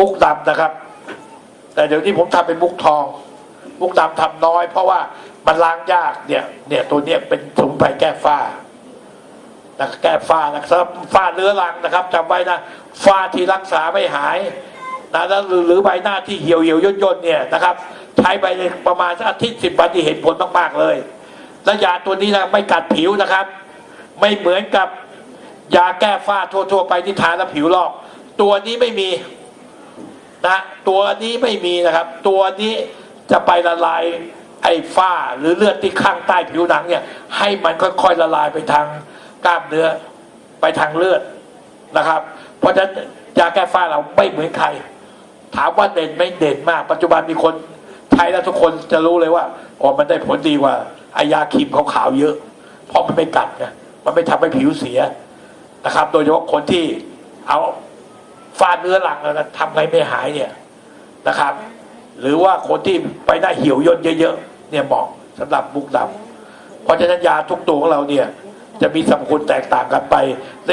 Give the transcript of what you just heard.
มุกดำนะครับ แต่เดี๋ยวนี้ผมทำเป็นมุกทอง มุกดำทำน้อย เพราะว่ามันล้างยากเนี่ยเนี่ยตัวเนี้ยเป็นสมุนไพรแก้ฝ้านะแก้ฝ้านะครับสำหรับฝ้าเรื้อรังนะครับจำไว้นะฝ้าที่รักษาไม่หายนะแล้วหรือใบหน้าที่เหี่ยวเหี่ยวย่นย่นเนี่ยนะครับ ใช้ไปประมาณสักอาทิตย์สิบวันที่เห็นผลมากๆเลย และยาตัวนี้นะไม่กัดผิวนะครับ ไม่เหมือนกับยาแก้ฝ้าทั่วๆไปที่ทาแล้วผิวลอก ตัวนี้ไม่มี นะตัวนี้ไม่มีนะครับ ตัวนี้จะไปละลายไอ้ฝ้าหรือเลือดที่ข้างใต้ผิวหนังเนี่ย ให้มันค่อยๆละลายไปทางกล้ามเนื้อไปทางเลือดนะครับ เพราะฉะนั้นยาแก้ฝ้าเราไม่เหมือนใคร ถามว่าเด่นไม่เด่นมาก ปัจจุบันมีคนใช้แล้วทุกคนจะรู้เลยว่าอ๋อมันได้ผลดีกว่าไอยาครีมขาวๆเยอะ เพราะมันไม่กัดไงมันไม่ทำให้ผิวเสียนะครับ โดยเฉพาะคนที่เอา ฟาดเนื้อหลังนะทำไงไม่หายเนี่ยนะครับ หรือว่าคนที่ไปหน้าเหี่ยวย่นเยอะๆเนี่ยเหมาะสำหรับมุกดำเพราะฉะนั้นยาทุกตัวของเราเนี่ยจะมีสรรพคุณแตกต่างกันไปใน